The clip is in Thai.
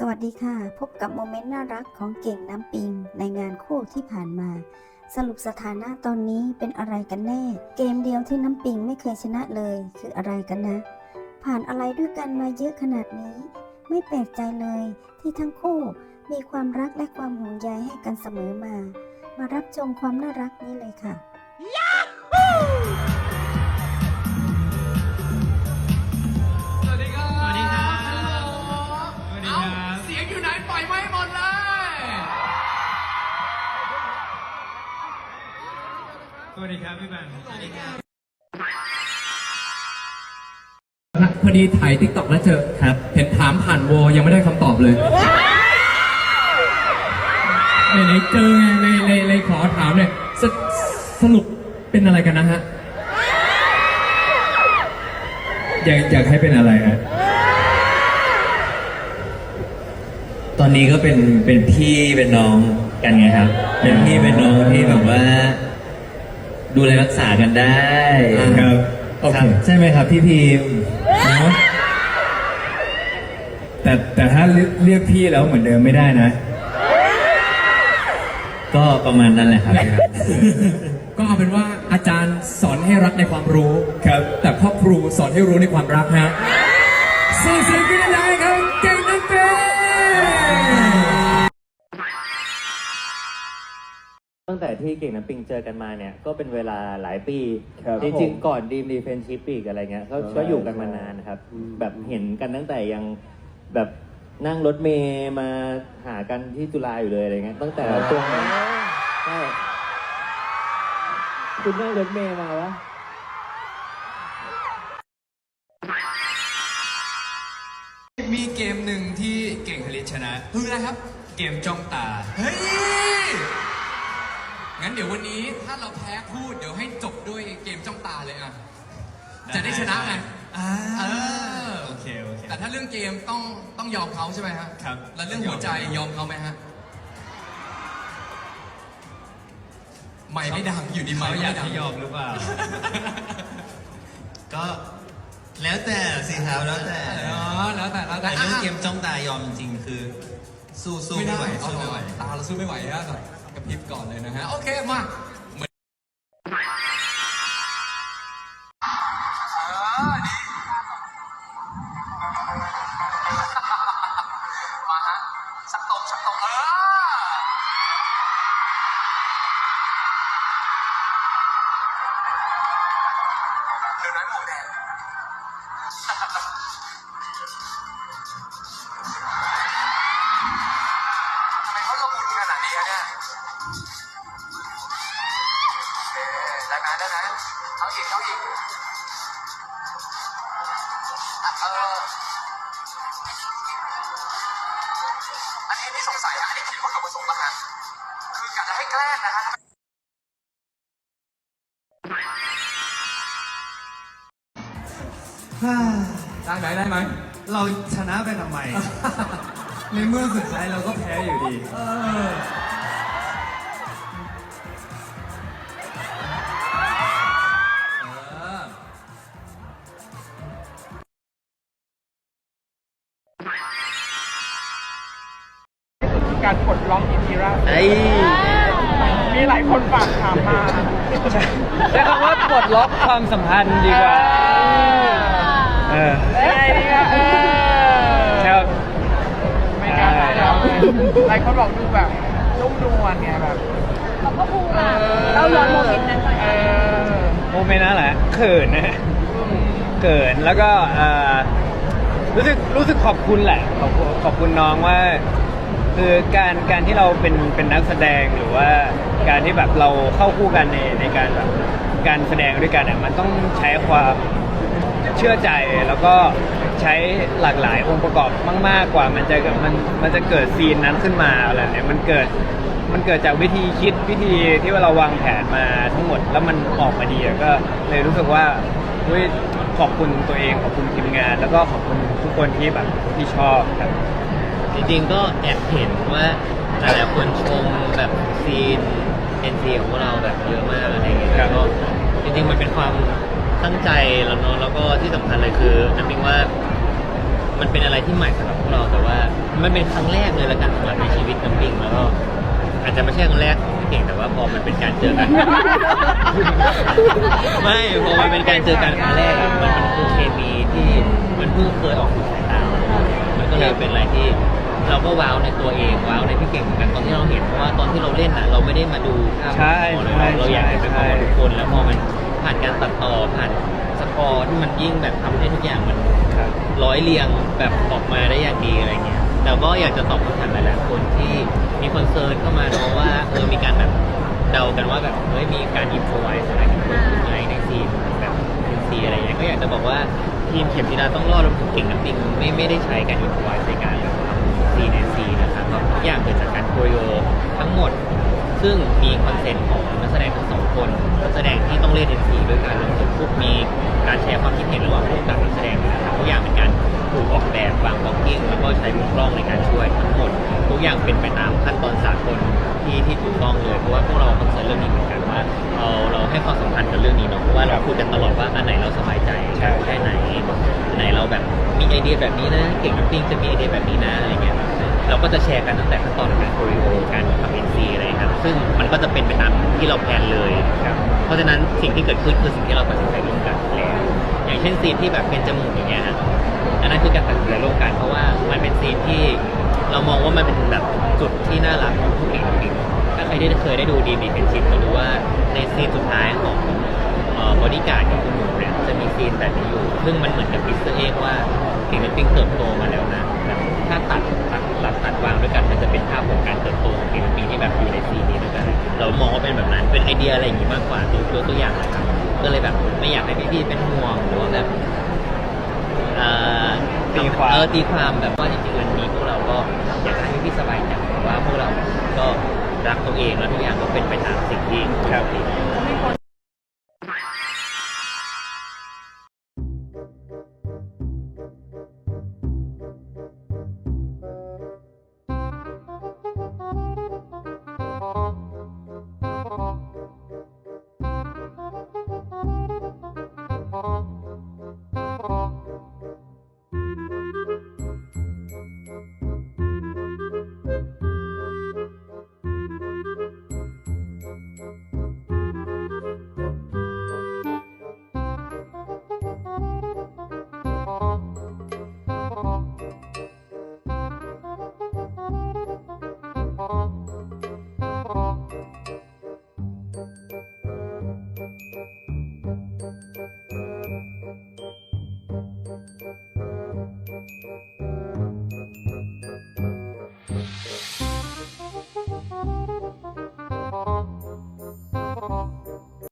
สวัสดีค่ะ พบกับโมเมนต์น่ารักของเก่งน้ำปิงในงานคู่ที่ผ่านมา สรุปสถานะตอนนี้เป็นอะไรกันแน่ เกมเดียวที่น้ำปิงไม่เคยชนะเลย คืออะไรกันนะ ผ่านอะไรด้วยกันมาเยอะขนาดนี้ ไม่แปลกใจเลยที่ทั้งคู่มีความรักและความห่วงใยให้กันเสมอมา มารับชมความน่ารักนี้เลยค่ะ วัสดีครับพี่บันสวัสดีครับพอดีถ่ายทิกตอกแล้วเจอครับ เห็นถามผ่านโวยังไม่ได้คำตอบเลยไหนๆเจอไงเลยเลยเลยขอถามเนี่ยสสรุปเป็นอะไรกันนะฮะ อยากอยากให้เป็นอะไรฮะ ตอนนี้ก็เป็นเป็นพี่เป็นน้องกันไงครับ เป็นพี่เป็นน้องที่แบบว่า ดูแลรักษากันได้ครับโอคเครับใช่ไหมครับพี่พิมพ์เนอะแต่แต่ถ้าเรียกเรียกพี่แล้วเหมือนเดิมไม่ได้นะ ก็ประมาณนั้นแหละครับ ก็เอาเป็นว่าอาจารย์สอนให้รักในความรู้ครับ แต่พ่อครูสอนให้รู้ในความรักฮะส่งเสียงกันได้ครับ งแต่ที่เก่งน้ำปิงเจอกันมาเนี่ย ก็เป็นเวลาหลายปี ครับจริงๆก่อนดีมดีเฟนชิปอีกอะไรเงี้ยก็ก็อยู่กันมานานนะครับแบบเห็นกันตั้งแต่ยังแบบนั่งรถเมย์มาหากันที่จุฬาอยู่เลยอะไรเงี้ยตั้งแต่ช่วงนั้นใช่คุณนั่งรถเมย์มาวะ มีเกมหนึ่งที่เก่งคลิตชนะคืออะไรครับ เกมจ้องตา เฮ้ย งั้นเดี๋ยววันนี้ถ้าเราแพ้พูดเดี๋ยวให้จบด้วยเกมจ้องตาเลยอะได้จะได้ชนะไงอ่าเออ โอเคโอเค แต่ถ้าเรื่องเกมต้องต้องยอมเขาใช่ไหมฮะครับ แล้วเรื่องหัวใจยอมเขาไหมฮะ ไม่ไม่ดังอยู่ดีไม่เขาไม่อยากดังให้ยอมหรือเปล่า ก็แล้วแต่สิครับแล้วแต่อ๋อแล้วแต่แล้วแต่แต่เรื่องอะเกมจ้องตายอมจริงๆคือ สู้สู้ไม่ไม่ได้ไหวเอาสู้หน่ไม่ไหวอยตาเราสู้ไม่ไหวฮะก ระพริบก่อนเลยนะฮะ โอเค มา เอาอีกเอาอีกอะเอออันนี้นี่สงสัยฮะอันนี้คิดว่ากับประสงค์ละฮะคือกะจะให้แกล้งนะฮะได้ไหมได้ไหมเราชนะไปทำไม ในเมื่อสุดท้ายเราก็แพ้อยู่ดี การปลดล็อกอินทีราไอ้มีหลายคนฝากถามมา ใช้คำว่าปลดล็อกความสัมพันธ์ดีกว่าเออยังไงดีอะเออครับไม่กล้าถามเราหลายคนบอกดูแบบนุ่มนวลไงแบบเขาก็พูดมาเราย้อนโมเมนต์นั้นไปเออโมเมนต์นั้นแหละเขินนะเขินแล้วก็เอ่อ รู้สึกรู้สึกขอบคุณแหละ ขอบคุณขอบคุณน้องว่า คือการการที่เราเป็นเป็นนักแสดงหรือว่าการที่แบบเราเข้าคู่กันในในการแบบการแสดงด้วยกันเนี่ยมันต้องใช้ความเชื่อใจแล้วก็ใช้หลากหลายองค์ประกอบมาก ๆ กว่ามันจะมันมันจะเกิดซีนนั้นขึ้นมาอะไรเนี่ยมันเกิดมันเกิดจากวิธีคิดวิธีที่ว่าเราวางแผนมาทั้งหมดแล้วมันออกมาดีก็เลยรู้สึกว่า เฮ้ยขอบคุณตัวเองขอบคุณทีมงาน แล้วก็ขอบคุณทุกคนที่แบบที่ชอบครับ จริงๆก็แอบเห็นว่าหลายๆคนชมแบบซีนเอ็นซีของพวกเราแบบเยอะมากอะไรเงี้ยครับก็จริงๆมันเป็นความตั้งใจแล้วเนาะแล้วก็ที่สำคัญเลยคือน้ำมิงว่า มันเป็นอะไรที่ใหม่สำหรับพวกเราแต่ว่า มันเป็นครั้งแรกเลยละกันสำหรับในชีวิตน้ำปิงแล้วก็ อาจจะไม่ใช่ครั้งแรกของพี่เก่งแต่ว่าพอมันเป็นการเจอกัน ไม่พอมันเป็นการเจอกันครั้งแรกอะมันเป็นคือเคมีที่มันเพิ่งเคยออกสู่สายตามันก็เลยเป็นอะไรที่ เราก็ว้าวในตัวเองว้าวในพี่เก่งเหมือนกันตอนที่เราเห็นเพราะว่าตอนที่เราเล่นน่ะเราไม่ได้มาดูภาพใช่ของเราใช่เราอยากเห็นเป็นของทุกคนแล้วพอมันผ่านการตัดต่อผ่านสกอร์ที่มันยิ่งแบบทำให้ทุกอย่างมันครับร้อยเรียงแบบออกมาได้อย่างดีอะไรเงี้ย แต่ก็อยากจะตอบคำถามหลายๆคนที่มีคอนเซิร์นเข้ามาเนาะว่าเออมีการแบบเดากันว่าแบบเฮ้ยมีการอินโฟไวส์อะไรกันเกิดขึ้นไหมในซีนแบบซีอะไรเงี้ยก็อยากจะบอกว่าทีมเข็มจีราต้องรอดรวมถึงเก่งน้ำปิงไม่ไม่ได้ใช้การอินโฟไวส์ในการแบบทำซีในซีนะครับก็ทุกอย่างเกิดจากการโคโยทั้งหมด ซึ่งมีคอนเซนต์ของนักแสดงทั้งสองคนนักแสดงที่ต้องเล่น NC ด้วยกันรวมถึงพวกมีการแชร์ความคิดเห็นระหว่างผู้กำกับนักแสดงนะครับทุกอย่างเป็นการ ถูกออกแบบวางบล็อกกิ้งแล้วก็ใช้มุมกล้องในการช่วยทั้งหมดทุกอย่างเป็นไปตามขั้นตอนสากลที่ที่ถูกต้องเลยเพราะว่าพวกเราคอนเซิร์นเรื่องนี้เหมือนกันว่าเราเราให้ความสำคัญกับเรื่องนี้เนาะเพราะว่าเราคุยกันตลอดว่าอันไหนเราสบายใจแค่ไหนอันไหนเราแบบมีไอเดียแบบนี้นะเก่งน้ำปิ้งจะมีไอเดียแบบนี้นะอะไรเงี้ยเราก็จะแชร์กันตั้งแต่ขั้นตอนการโคริโอการทำเอ็นซีอะไรครับซึ่งมันก็จะเป็นไปตามที่เราแพลนเลยครับเพราะฉะนั้นสิ่งที่เกิดขึ้นคือสิ่งที่เราตัดสินใจร่วมกันแล้วอย่างเช่นซีนที่แบบเป็นจมูกอย่างเงี้ยฮะ นนั้นคือการตัดสินใจร่วมกัน เพราะว่ามันเป็นซีนที่เรามองว่ามันเป็นแบบจุดที่น่ารักของผู้หญิงถ้าใครได้เคยได้ดูดีมีเป็นชิปจะรู้ว่าในซีนสุดท้ายของบอดี้การ์ดกับคุณหมูเนี่ยจะมีซีนแบบนี้อยู่ ซึ่งมันเหมือนกับพิสเตอร์เอ็กว่าเก่งเป็นปิ้งเติบโตมาแล้วนะถ้าตัดตัดตัดตัดวางด้วยกันมันจะเป็นภาพของการเติบโตของเก่งเป็นปิ้งที่แบบอยู่ในซีนนี้ด้วยกันเรามองว่าเป็นแบบนั้นเป็นไอเดียอะไรอย่างงี้มากกว่าตัวยกตัวอย่างนะครับก็เลยแบบไม่อยากให้พี่ๆเป็นห่วงหรือว่าแบบ อ่อตีความ เออตีความแบบว่าจริงๆวันนี้พวกเราก็อยากจะให้พี่ๆสบายใจว่าพวกเราก็รักตัวเองแล้วทุกอย่างก็เป็นไปตามสิ่งที่ครับมีคน